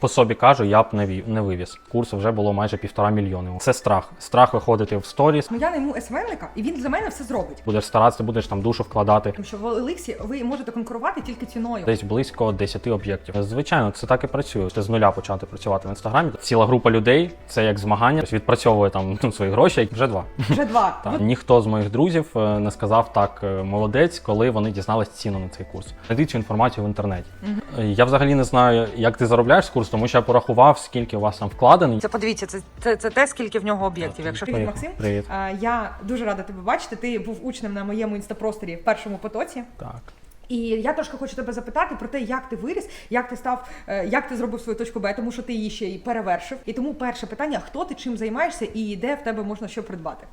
По собі кажу, я б не ві- не вивіз. Курс вже було майже півтора мільйони. Це страх. Страх виходити в сторіс. Ну я найму СММника, і він за мене все зробить. Будеш старатися, будеш там душу вкладати. Тому що в Еликсі ви можете конкурувати тільки ціною. Десь близько 10 об'єктів. Звичайно, це так і працює. Ти з нуля почати працювати в інстаграмі. Ціла група людей, це як змагання. Тобто відпрацьовує там ну, свої гроші, вже два. Вже два. От Ніхто з моїх друзів е, не сказав так е, молодець, коли вони дізнались ціну на цей курс. Знайди цю інформацію в інтернеті. Е, Я взагалі не знаю, як ти заробляєш з курсу, тому що я порахував, скільки у вас там вкладено. Це подивіться, це, це, це те, скільки в нього об'єктів. Якщо привіт. Максим. Привіт. Е, Я дуже рада тебе бачити. Ти був учнем на моєму інстапросторі в першому потоці. Так. І я трошки хочу тебе запитати про те, як ти виріс, як ти став, е, як ти зробив свою точку Б, тому що ти її ще і перевершив. І тому перше питання: хто ти чим займаєшся і де в тебе можна що придбати?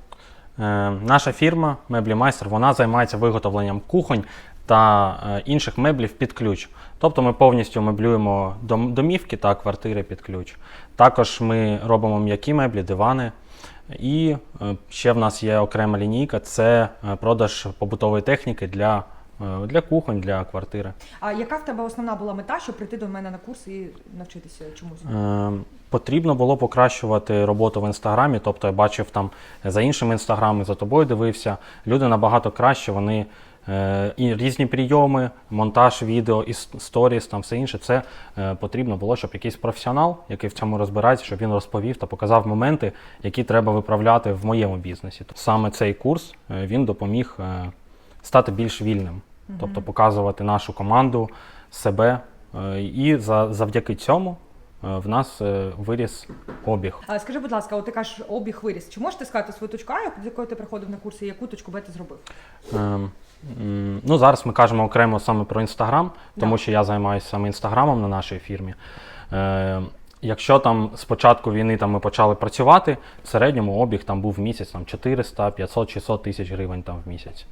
Е, наша фірма Меблі Майстер вона займається виготовленням кухонь та е, інших меблів під ключ. Тобто ми повністю меблюємо домівки та квартири під ключ. Також ми робимо м'які меблі, дивани. І е, ще в нас є окрема лінійка це е, продаж побутової техніки для, для кухонь, для квартири. А яка в тебе основна була мета, щоб прийти до мене на курс і навчитися чомусь? Е, Потрібно було покращувати роботу в інстаграмі. Тобто я бачив там за іншими інстаграмами, за тобою дивився. Люди набагато краще, вони і різні прийоми, монтаж відео, сторіс, там все інше. Це е, потрібно було, щоб якийсь професіонал, який в цьому розбирається, щоб він розповів та показав моменти, які треба виправляти в моєму бізнесі. Тобто Саме цей курс е, він допоміг е, стати більш вільним, тобто показувати нашу команду, себе. Е, І за, завдяки цьому е, в нас е, виріс обіг. А скажи, будь ласка, от ти кажеш, обіг виріс. Чи можеш ти сказати свою точку А, з якої ти приходив на курси, і яку точку Б ти зробив? Ем, м, Ну, зараз ми кажемо окремо саме про інстаграм, тому Да. що я займаюся саме інстаграмом на нашій фірмі. Е, Якщо там з початку війни там, ми почали працювати, в середньому обіг там був в місяць там, 400, 500, 600 тисяч гривень там, в місяць.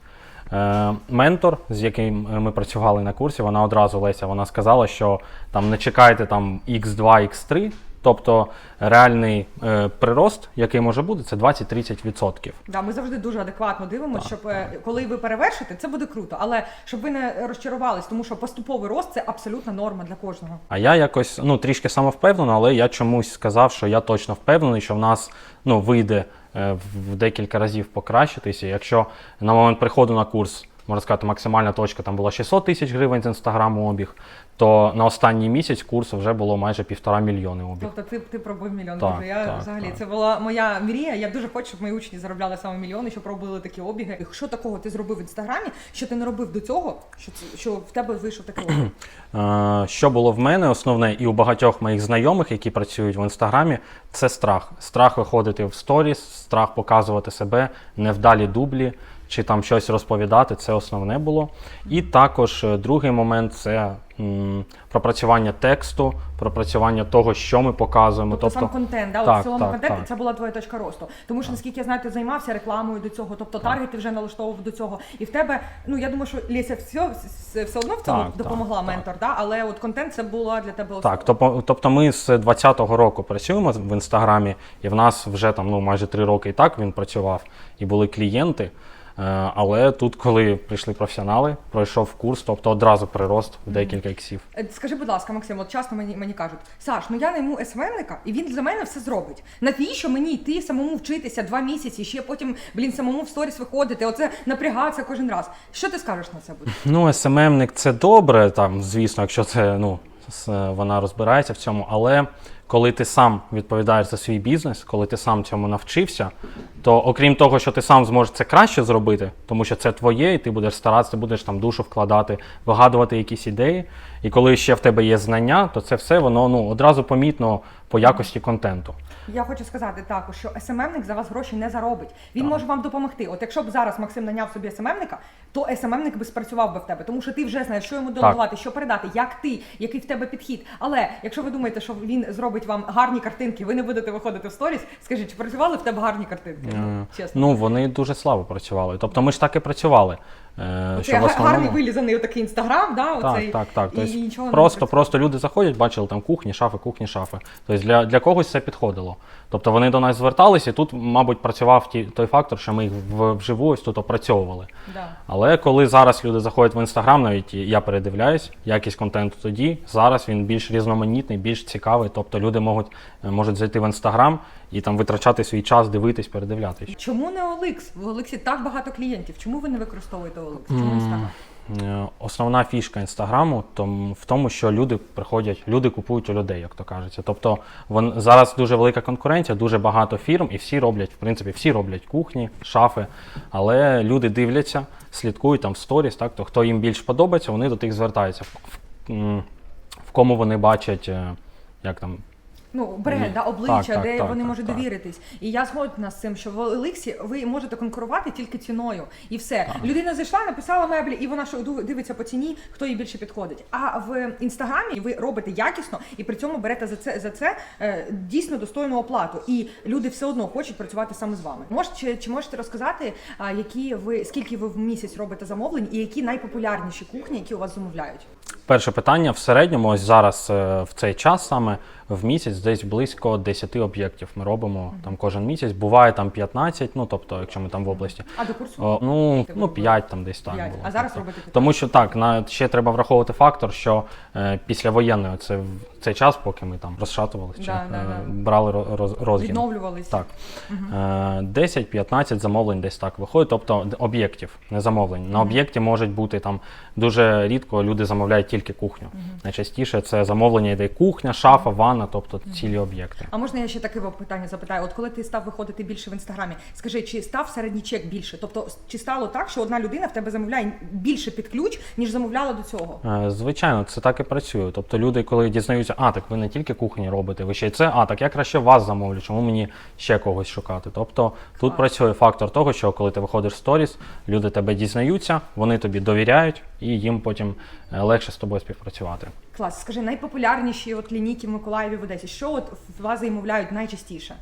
Е, ментор, з яким ми працювали на курсі, вона одразу Леся, вона сказала, що там не чекайте там X2, X3, тобто реальний е, прирост, який може бути, це 20-30%. Да, ми завжди дуже адекватно дивимося, щоб е, коли ви перевершите, це буде круто. Але щоб ви не розчарувались, тому що поступовий рост це абсолютна норма для кожного. А я якось ну трішки самовпевнений, але я чомусь сказав, що я точно впевнений, що в нас ну вийде е, в декілька разів покращитися. Якщо на момент приходу на курс, можна сказати, максимальна точка там була 600 тисяч гривень з інстаграму обіг, то на останній місяць курсу вже було майже півтора мільйони обіг. Тобто ти, ти пробив мільйон. Так, Дуже. Я так, взагалі так. це була моя мрія. Я дуже хочу, щоб мої учні заробляли саме мільйони, щоб робили такі обіги. І Що такого ти зробив в інстаграмі, що ти не робив до цього, що це що в тебе вийшов такий обіг? Що було в мене основне і у багатьох моїх знайомих, які працюють в інстаграмі, це страх. Страх виходити в сторіс, страх показувати себе, невдалі дублі чи там щось розповідати. Це основне було. І також е, другий момент це м, пропрацювання тексту, пропрацювання того, що ми показуємо. Тобто, сам контент, да, так, от в цілому так, контенті так. це була твоя точка росту. Тому що наскільки я знаю, ти займався рекламою до цього, тобто таргет ти вже налаштовував до цього. І в тебе, ну я думаю, що Леся все, все, все одно в цьому Так, допомогла так, ментор, да? але от контент це була для тебе основа. Так, тобто, тобто ми з 20-го року працюємо в інстаграмі, і в нас вже там ну майже три роки і так він працював, і були клієнти. Е, Але тут, коли прийшли професіонали, пройшов курс, тобто одразу прирост в декілька іксів. Е, Скажи, будь ласка, Максим, от часто мені, мені кажуть, Саш, ну я найму СММника, і він за мене все зробить. Навіщо мені йти самому вчитися два місяці, ще потім, блін, самому в сторіс виходити, оце напрягатися кожен раз. Що ти скажеш на це буде? Ну, СММник це добре, там, звісно, якщо це ну, вона розбирається в цьому, але коли ти сам відповідаєш за свій бізнес, коли ти сам цьому навчився, то окрім того, що ти сам зможеш це краще зробити, тому що це твоє, і ти будеш старатися, будеш там душу вкладати, вигадувати якісь ідеї. І коли ще в тебе є знання, то це все воно ну, одразу помітно по якості контенту. Я хочу сказати також, що СММник за вас гроші не заробить. Він може вам допомогти. От якщо б зараз Максим наняв собі СММника, то СММник би спрацював би в тебе, тому що ти вже знаєш, що йому делегувати, що передати, як ти, який в тебе підхід. Але якщо ви думаєте, що він зробить вам гарні картинки, ви не будете виходити в сторіс, скажіть, чи працювали в тебе гарні картинки? Ну, чесно. Ну, вони дуже слабо працювали. Тобто ми ж так і працювали. Е, Це в основному... гарний вилізаний отакий інстаграм, да, Так, оцей, так, так. і, Тобто і нічого просто, не просто люди заходять, бачили там кухні, шафи, кухні, шафи. Тобто для, для когось це підходило. Тобто вони до нас зверталися, і тут, мабуть, працював ті, той фактор, що ми їх в- вживу ось тут опрацьовували. Да. Але коли зараз люди заходять в інстаграм, навіть і я передивляюсь, якість контенту тоді, зараз він більш різноманітний, більш цікавий. Тобто люди можуть, можуть зайти в інстаграм і там витрачати свій час, дивитись, передивлятись. Чому не OLX? В OLX так багато клієнтів. Чому ви не використовуєте OLX? Чому Інстаграм? Е, Основна фішка інстаграму в тому, що люди приходять, люди купують у людей, як то кажеться. Тобто вон, зараз дуже велика конкуренція, дуже багато фірм, і всі роблять, в принципі, всі роблять кухні, шафи. Але люди дивляться, слідкують там в сторіс, так, то хто їм більш подобається, вони до тих звертаються. В, в, кому вони бачать, е, як там. Ну, бренд, да, обличчя, Так, де так, вони так, можуть так. довіритись. І я згодна з цим, що в OLX ви можете конкурувати тільки ціною. І все. Людина зайшла, написала меблі, і вона що дивиться по ціні, хто їй більше підходить. А в інстаграмі ви робите якісно і при цьому берете за це за це е, дійсно достойну оплату. І люди все одно хочуть працювати саме з вами. Мож, чи, чи можете розказати, які ви скільки ви в місяць робите замовлень, і які найпопулярніші кухні, які у вас замовляють? Перше питання в середньому, ось зараз е, в цей час саме в місяць десь близько 10 об'єктів ми робимо там кожен місяць. Буває там 15, ну тобто, якщо ми там в області. А до курсу? О, ну, ну 5 там десь так було. А зараз Тобто, робите 15? Тому що так, на ще треба враховувати фактор, що е, післявоєнної це в цей час, поки ми там розшатувалися, Да, да, е, да. брали ро- роз, розгін. Відновлювались. Так. Е, 10-15 замовлень десь так виходить, тобто об'єктів, не замовлень. На об'єкті можуть бути там дуже рідко люди замовляють тільки кухню. Найчастіше це замовлення йде кухня, шафа, ванна, тобто цілі об'єкти. А можна я ще таке питання запитаю? От коли ти став виходити більше в інстаграмі, скажи, чи став середній чек більше? Тобто, чи стало так, що одна людина в тебе замовляє більше під ключ, ніж замовляла до цього? Е, Звичайно, це так і працює. Тобто люди, коли дізнаються, а так ви не тільки кухні робите, ви ще й це, а так я краще вас замовлю, чому мені ще когось шукати. Тобто тут Клас. працює фактор того, що коли ти виходиш в сторіс, люди тебе дізнаються, вони тобі довіряють, і їм потім е, легше з тобою співпрацювати. Клас, скажи, найпопулярніші от лінійки в Миколаєві в Одесі. Що от вас замовляють найчастіше?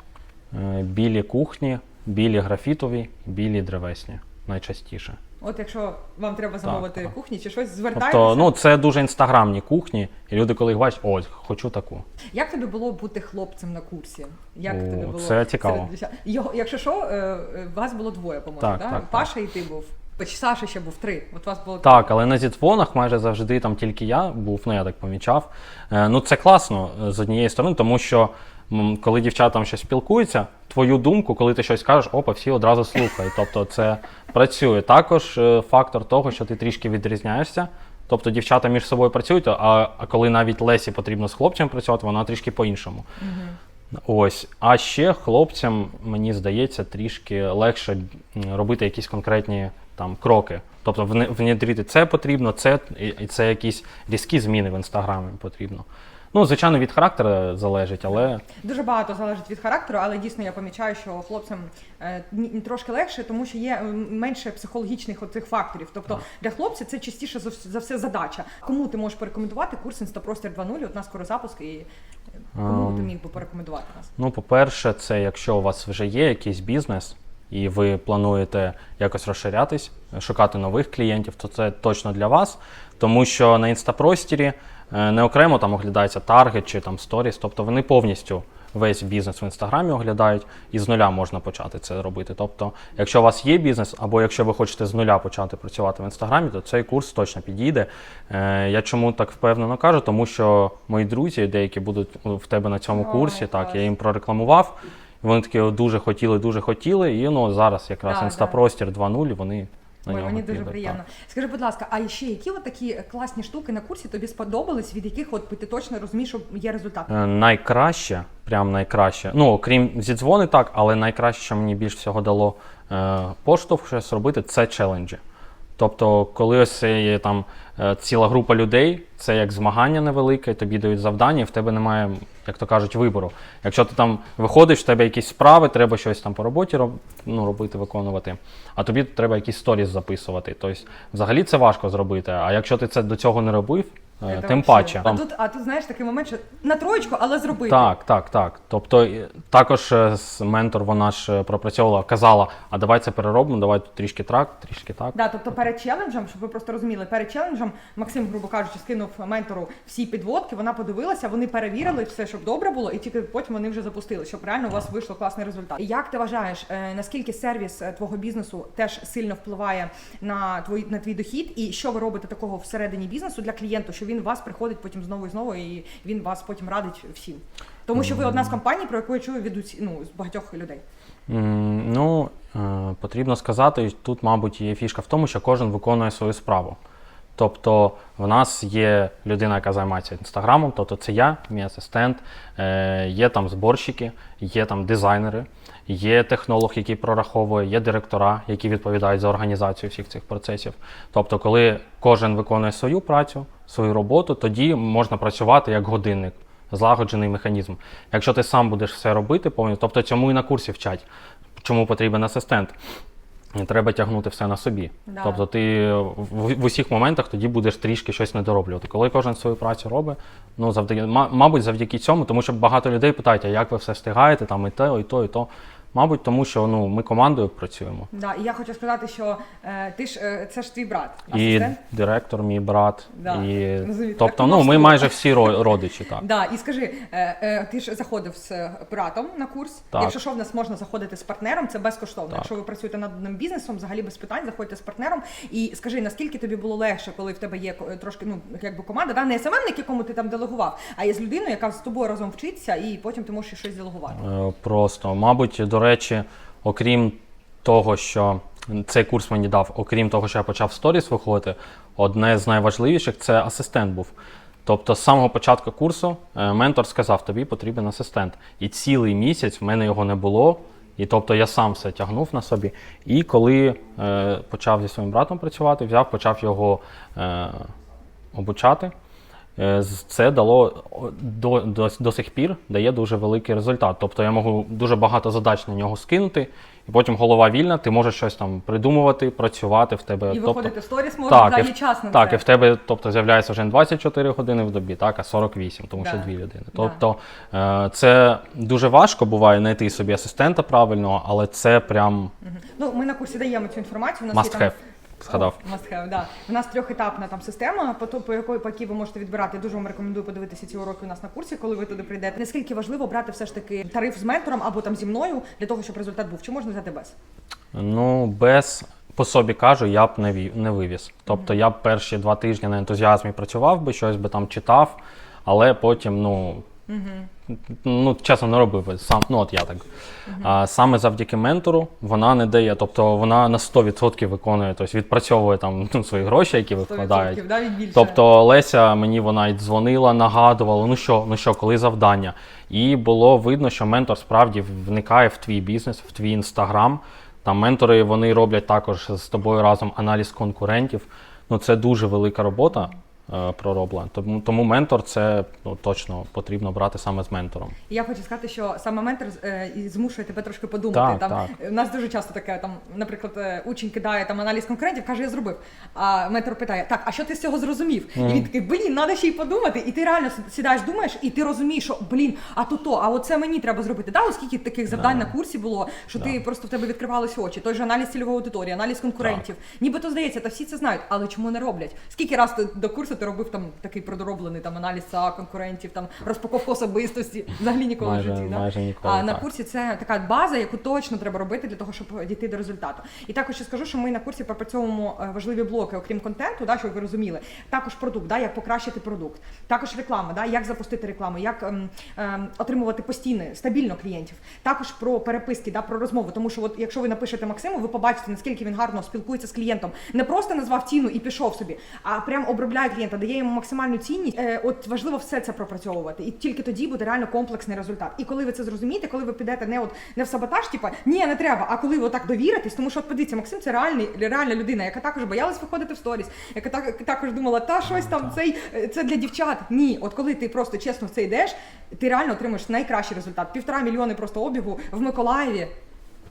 Е, Білі кухні, білі графітові, білі древесні найчастіше. От якщо вам треба замовити так. кухні чи щось, звертайтеся. Тобто, ну це дуже інстаграмні кухні, і люди, коли їх бачать, о, хочу таку. Як тобі було бути хлопцем на курсі? Як О, тобі було це цікаво. серед? Його, якщо що, е, е, вас було двоє, по-моєму, Так, так, так. Паша і ти був. Чи Саша ще був три. От вас було Так, але на зітфонах майже завжди там тільки я був, ну я так помічав. Е, ну це класно е, з однієї сторони, тому що м, коли дівчата там щось спілкуються, твою думку, коли ти щось кажеш, опа, всі одразу слухають. Тобто це працює. Також е, фактор того, що ти трішки відрізняєшся. Тобто дівчата між собою працюють, а, а коли навіть Лесі потрібно з хлопцем працювати, вона трішки по-іншому. Ось. А ще хлопцям, мені здається, трішки легше робити якісь конкретні там кроки. Тобто внедрити це потрібно, це і це якісь різкі зміни в інстаграмі потрібно. Ну, звичайно, від характеру залежить, але Дуже багато залежить від характеру, але дійсно я помічаю, що хлопцям е, трошки легше, тому що є менше психологічних оцих факторів. Тобто для хлопця це частіше за, все задача. Кому ти можеш порекомендувати курс Інстапростір 2.0? От у нас скоро запуск, і е, кому Ем. ти міг би порекомендувати нас? Ну, по-перше, це якщо у вас вже є якийсь бізнес, і ви плануєте якось розширятись, шукати нових клієнтів, то це точно для вас. Тому що на інстапростірі не окремо там оглядається таргет чи там сторіс, тобто вони повністю весь бізнес в інстаграмі оглядають, і з нуля можна почати це робити. Тобто, якщо у вас є бізнес, або якщо ви хочете з нуля почати працювати в інстаграмі, то цей курс точно підійде. Е, Я чому так впевнено кажу, тому що мої друзі, деякі будуть в тебе на цьому курсі, так я їм прорекламував. Вони такі дуже хотіли, дуже хотіли. І ну зараз якраз інстапростір 2.0, і вони Ой, мені дуже приємно. так. Скажи, будь ласка, а ще які от такі класні штуки на курсі тобі сподобались, від яких от ти точно розумієш, що є результат? Е, Найкраще, прям найкраще. Ну, окрім зідзвони, так, але найкраще, що мені більш всього дало е, поштовх щось робити, це челенджі. Тобто, коли ось є там е, ціла група людей, це як змагання невелике, тобі дають завдання, і в тебе немає, як то кажуть, вибору. Якщо ти там виходиш, в тебе якісь справи, треба щось там по роботі роб, ну, робити, виконувати, а тобі треба якісь сторіс записувати. Тобто, взагалі це важко зробити. А якщо ти це до цього не робив, е, Це тим вообще. паче. А тут, а тут знаєш такий момент, що на троєчку, але зробити. Так, так, так. Тобто і також е, ментор вона ж е, пропрацьовувала, казала, а давай це переробимо, давай тут трішки так, трішки так. Да, тобто перед челенджем, щоб ви просто розуміли, перед челенджем Максим, грубо кажучи, скинув ментору всі підводки, вона подивилася, вони перевірили все, щоб добре було, і тільки потім вони вже запустили, щоб реально у вас вийшло класний результат. І Як ти вважаєш, е, наскільки сервіс е, твого бізнесу теж сильно впливає на твій на твій дохід, і що ви робите такого всередині бізнесу для клієнту, що він вас приходить потім знову і знову, і він вас потім радить всім? Тому що ви одна з компаній, про яку я чую від ну, з багатьох людей. Ну, е, потрібно сказати, тут, мабуть, є фішка в тому, що кожен виконує свою справу. Тобто, в нас є людина, яка займається інстаграмом, тобто це я, мій асистент, е, є там зборщики, є там дизайнери, є технолог, який прораховує, є директора, які відповідають за організацію всіх цих процесів. Тобто, коли кожен виконує свою працю, свою роботу, тоді можна працювати як годинник, злагоджений механізм. Якщо ти сам будеш все робити повністю, тобто цьому і на курсі вчать, чому потрібен асистент. Треба тягнути все на собі. Да. Тобто ти в, в усіх моментах тоді будеш трішки щось недороблювати. Коли кожен свою працю робить, ну завдяки, мабуть, завдяки цьому, тому що багато людей питають, а як ви все встигаєте, там і те, і то, і то. Мабуть, тому що ну, ми командою працюємо. Да, і я хочу сказати, що е, ти ж е, це ж твій брат, І асистент. директор, мій брат. Да, і... розумію. Тобто, Так, ну, ми можливо. майже всі ро- родичі, так. Да, і скажи, е, е, ти ж заходив з е, братом на курс. Так. Якщо що, в нас можна заходити з партнером, це безкоштовно. Так. Якщо ви працюєте над одним бізнесом, взагалі без питань, заходьте з партнером. І скажи, наскільки тобі було легше, коли в тебе є ко- трошки ну якби команда, да? не СММник, якому ти там делегував, а є з людиною, яка з тобою разом вчиться, і потім ти можеш щось делегувати. Е, Просто, мабуть, до речі, окрім того, що цей курс мені дав, окрім того, що я почав сторіс виходити, одне з найважливіших це асистент був. Тобто, з самого початку курсу е, ментор сказав, тобі потрібен асистент. І цілий місяць в мене його не було. І тобто я сам все тягнув на собі. І коли е, почав зі своїм братом працювати, взяв, почав його е, обучати. Е, Це дало до, до, до сих пір дає дуже великий результат. Тобто я можу дуже багато задач на нього скинути, і потім голова вільна, ти можеш щось там придумувати, працювати в тебе. І тобто, виходити в сторіс можна, да, і час на так, це. і в тебе тобто, з'являється вже не 24 години в добі, так, а 48, тому що дві людини. Да. Тобто е, це дуже важко буває знайти собі асистента правильного, але це прям Мгм. Ну, ми на курсі даємо цю інформацію. У нас must є там have. Згадав. О, must have, да. У нас трьохетапна там система, по, по якої по якій ви можете відбирати. Дуже вам рекомендую подивитися ці уроки у нас на курсі, коли ви туди прийдете. Наскільки важливо брати все ж таки тариф з ментором або там зі мною для того, щоб результат був. Чи можна взяти без? Ну, без по собі кажу, я б не, ві- не вивіз. Тобто я б перші два тижні на ентузіазмі працював би, щось би там читав, але потім, ну. Ну, чесно, не робив сам. Ну, от я так. А саме завдяки ментору вона не дає, тобто вона на 100% виконує, тобто відпрацьовує там ну, свої гроші, які ви 100%, вкладають. да. Тобто Леся мені вона й дзвонила, нагадувала, ну що, ну що, коли завдання. І було видно, що ментор справді вникає в твій бізнес, в твій інстаграм. Там ментори вони роблять також з тобою разом аналіз конкурентів. Ну це дуже велика робота е, пророблена. Тому, тому ментор це ну, точно потрібно брати саме з ментором. Я хочу сказати, що саме ментор е, і змушує тебе трошки подумати. Так, там так. е, у нас дуже часто таке, там, наприклад, е, учень кидає там аналіз конкурентів, каже, я зробив. А ментор питає: Так, а що ти з цього зрозумів? І він такий, блін, треба ще й подумати. І ти реально сідаєш, думаєш, і ти розумієш, що блін, а то то, а оце мені треба зробити. Да, оскільки таких завдань на курсі було, що ти просто в тебе відкривалися очі. Той же аналіз цільової аудиторії, аналіз конкурентів. Нібито здається, та всі це знають, але чому не роблять? Скільки раз до курсу ти робив там такий продороблений там аналіз ЦА, конкурентів, там розпаковку особистості? Взагалі ніколи в Майже- житті. да? ніколи, А на так. курсі це така база, яку точно треба робити для того, щоб дійти до результату. І також ще скажу, що ми на курсі пропрацьовуємо е, важливі блоки, окрім контенту, да, щоб ви розуміли. Також продукт, да, як покращити продукт, також реклама, да, як запустити рекламу, як ем, ем, отримувати постійно, стабільно клієнтів. Також про переписки, да, про розмову. Тому що, от якщо ви напишете Максиму, ви побачите, наскільки він гарно спілкується з клієнтом. Не просто назвав ціну і пішов собі, а прям обробляє клієнта, дає йому максимальну цінність. Е, от важливо все це пропрацьовувати, і тільки тоді буде реально комплексний результат. І коли ви це зрозумієте, коли ви підете не от не в саботаж, типа ні, не треба. А коли ви отак довіритесь, тому що от подивіться, Максим це реальний реальна людина, яка також боялась виходити в сторіс, яка так також думала, та щось там цей е, це для дівчат. Ні, от коли ти просто чесно в це йдеш, ти реально отримуєш найкращий результат. Півтора мільйони просто обігу в Миколаєві.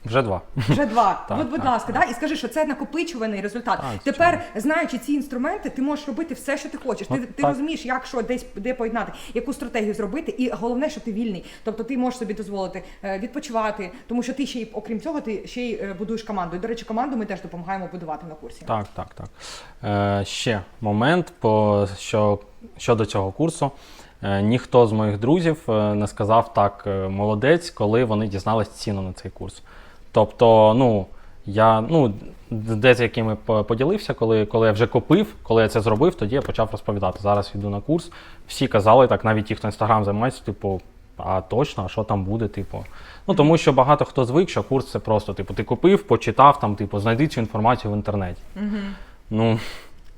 Вже два. Вже два. Так, От, будь так, ласка, да? і скажи, що це накопичуваний результат. Так, Тепер, знаючи ці інструменти, ти можеш робити все, що ти хочеш. Ти, Ну, ти так. розумієш, як що десь де поєднати, яку стратегію зробити, і головне, що ти вільний. Тобто ти можеш собі дозволити е, відпочивати, тому що ти ще й окрім цього, ти ще й е, будуєш команду. І, до речі, команду ми теж допомагаємо будувати на курсі. Так, так, так. Е, ще момент, по, що, щодо цього курсу. Е, ніхто з моїх друзів не сказав так молодець, коли вони дізнались ціну на цей курс. Тобто, ну, я ну, десь якими поділився, коли, коли я вже купив, коли я це зробив, тоді я почав розповідати. Зараз йду на курс. Всі казали так, навіть ті, хто інстаграм займається, типу, а точно, а що там буде, типу. Ну тому що багато хто звик, що курс це просто, типу, ти купив, почитав там, типу, знайди цю інформацію в інтернеті. Ну,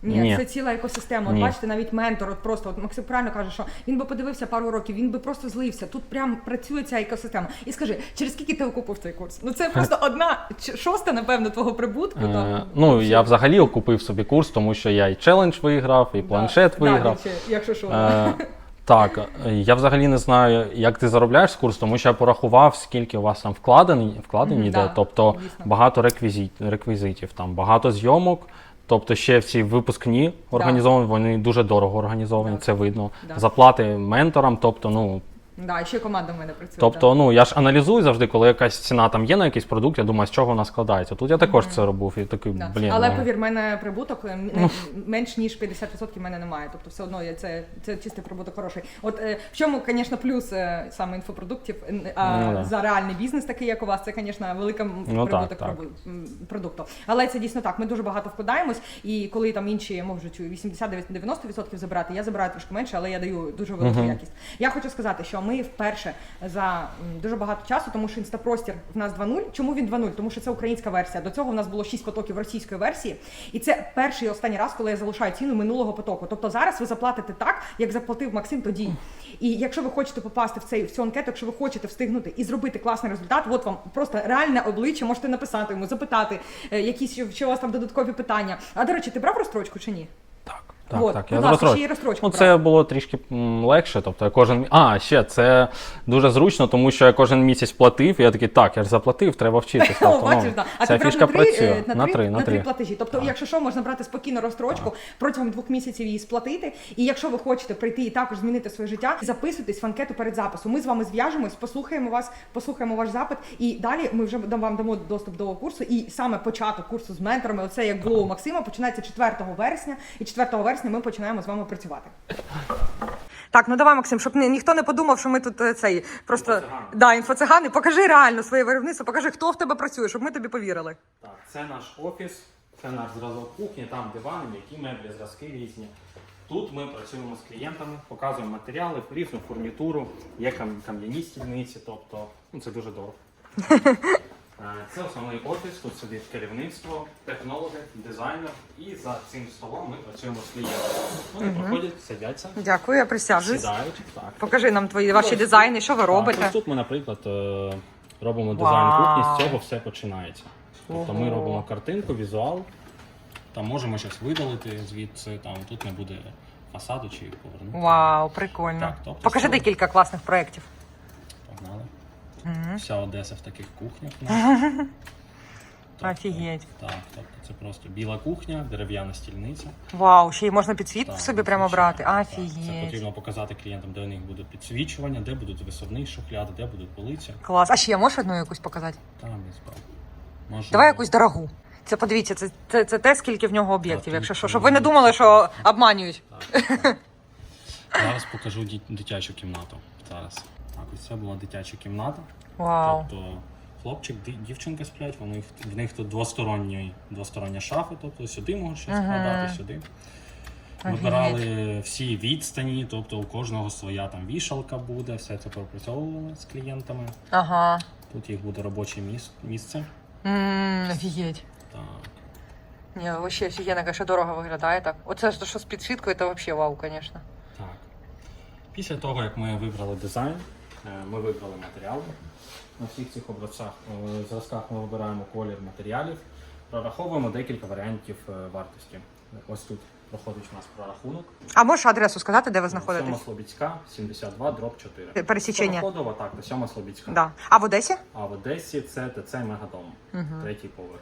Ні, Ні. це ціла екосистема. От Ні. бачите, навіть ментор, от просто от Максим правильно каже, що він би подивився пару років, він би просто злився. Тут прям працює ця екосистема. І скажи, через скільки ти окупив цей курс? Ну це просто одна ч- шоста, напевно, твого прибутку. Е, там. ну, я взагалі окупив собі курс, тому що я і челендж виграв, і планшет Да, виграв. Да, якщо- якщо що. Е, так, е, я взагалі не знаю, як ти заробляєш з курсу, тому що я порахував, скільки у вас там вкладені, вкладені Мгм, йде, да, тобто дійсно. багато реквізит, реквізитів, там багато зйомок. Тобто ще всі випускні організовані, вони дуже дорого організовані, це видно. Заплати менторам, тобто, ну, Да, ще команда в мене працює. Тобто, ну я ж аналізую завжди, коли якась ціна там є на якийсь продукт, я думаю, з чого вона складається. Тут я також це робив і такий, Да. блін. Але ну, повір, в мене прибуток е, менш ніж 50% в мене немає. Тобто, все одно я це, це чистий прибуток хороший. От е, в чому, звісно, плюс е, саме інфопродуктів, е, а Ну, да. за реальний бізнес, такий як у вас, це, звісно, велика м, Ну, прибуток так, так. прибу- м, продукту. Але це дійсно так. Ми дуже багато вкладаємось, і коли там інші можуть 80-90% забирати, я забираю трошки менше, але я даю дуже велику якість. Я хочу сказати, що ми вперше за дуже багато часу, тому що інстапростір в нас 2.0. Чому він 2.0? Тому що це українська версія. До цього в нас було 6 потоків російської версії, і це перший і останній раз, коли я залишаю ціну минулого потоку. Тобто зараз ви заплатите так, як заплатив Максим тоді. І якщо ви хочете попасти в цей в цю анкету, якщо ви хочете встигнути і зробити класний результат, от вам просто реальне обличчя, можете написати йому, запитати е, якісь що у вас там додаткові питання. А до речі, ти брав розстрочку чи ні? Так, так, Вот, так. будь з ласка, ще й розстрочку Ну, це було трішки м, легше. Тобто я кожен А, ще це дуже зручно, тому що я кожен місяць платив, і я такий, так, я ж заплатив, треба вчитися. О, Тобто, бачиш, ну, да. А ця ти брав фішка на три, працює. е, на, три, на три. платежі. Тобто, Так. якщо що, можна брати спокійно розстрочку протягом двох місяців її сплатити. І якщо ви хочете прийти і також змінити своє життя, записуйтесь в анкету перед записом. Ми з вами зв'яжемось, послухаємо вас, послухаємо ваш запит, і далі ми вже дам- вам дамо доступ до курсу. І саме початок курсу з менторами, оце як було у Максима, починається 4 вересня, і 4 вересня ми починаємо з вами працювати. Так, ну давай, Максим, щоб ні, ніхто не подумав, що ми тут е, цей просто Інфоцигани. да, інфоцигани. Покажи реально своє виробництво, покажи, хто в тебе працює, щоб ми тобі повірили. Так, це наш офіс, це наш зразок кухні, там дивани, які меблі, зразки різні. Тут ми працюємо з клієнтами, показуємо матеріали, різну фурнітуру, є кам- кам'яні стільниці, тобто ну, це дуже дорого. Е, Це основний офіс, тут сидить керівництво, технологи, дизайнер, і за цим столом ми працюємо з клієнтами. Вони проходять, садяться, Дякую, я присяджусь. сідають. Так. Покажи нам твої ваші дизайни, що ви Так, робите. ось тут ми, наприклад, е, робимо дизайн Вау. кухні, з цього все починається. Тобто ми Ого. робимо картинку, візуал, там можемо щось видалити звідси, там тут не буде фасаду чи повернути. Вау, прикольно. Так, тобто Покажи що? декілька класних проєктів. Погнали. Мгм. Вся Одеса в таких кухнях. у нас. Тобто, Офігеть. Так, тобто це просто біла кухня, дерев'яна стільниця. Вау, ще й можна підсвіт Так, собі прямо звичайно. брати. Так, Це Офігеть. потрібно показати клієнтам, де у них буде підсвічування, де будуть висувні шухляди, де будуть полиці. Клас. А ще я можеш одну якусь показати? Там справа. Може, Давай якусь дорогу. Це подивіться, це, це, це те, скільки в нього об'єктів, Так, якщо що. Щоб ви не думали, що обманюють. Так, так. Зараз покажу дитячу кімнату. Зараз. Так, ось це була дитяча кімната. Вау. Тобто хлопчик, дівчинка сплять, вони в- них тут двосторонні, двостороння шафа, тобто сюди можуть щось Мгм. складати, сюди. Вибирали всі відстані, тобто у кожного своя там вішалка буде, все це пропрацьовували з клієнтами. Ага. Тут їх буде робоче міс- місце. Ммм, офігеть. Так. Ні, вообще офігенно, що дорого виглядає так. Оце ж то, що з підсвіткою, це взагалі вау, звісно. Так. Після того, як ми вибрали дизайн, ми вибрали матеріали. На всіх цих образцях, е, зразках ми вибираємо колір матеріалів, прораховуємо декілька варіантів е, вартості. Ось тут проходить у нас прорахунок. А можеш адресу сказати, де ви Сьома знаходитесь? Слобідська, 72, дроб 4. Пересічення. Проходова, так, до сьома Слобідська. Да. А в Одесі? А в Одесі це ТЦ Мегадом, Угу. третій поверх.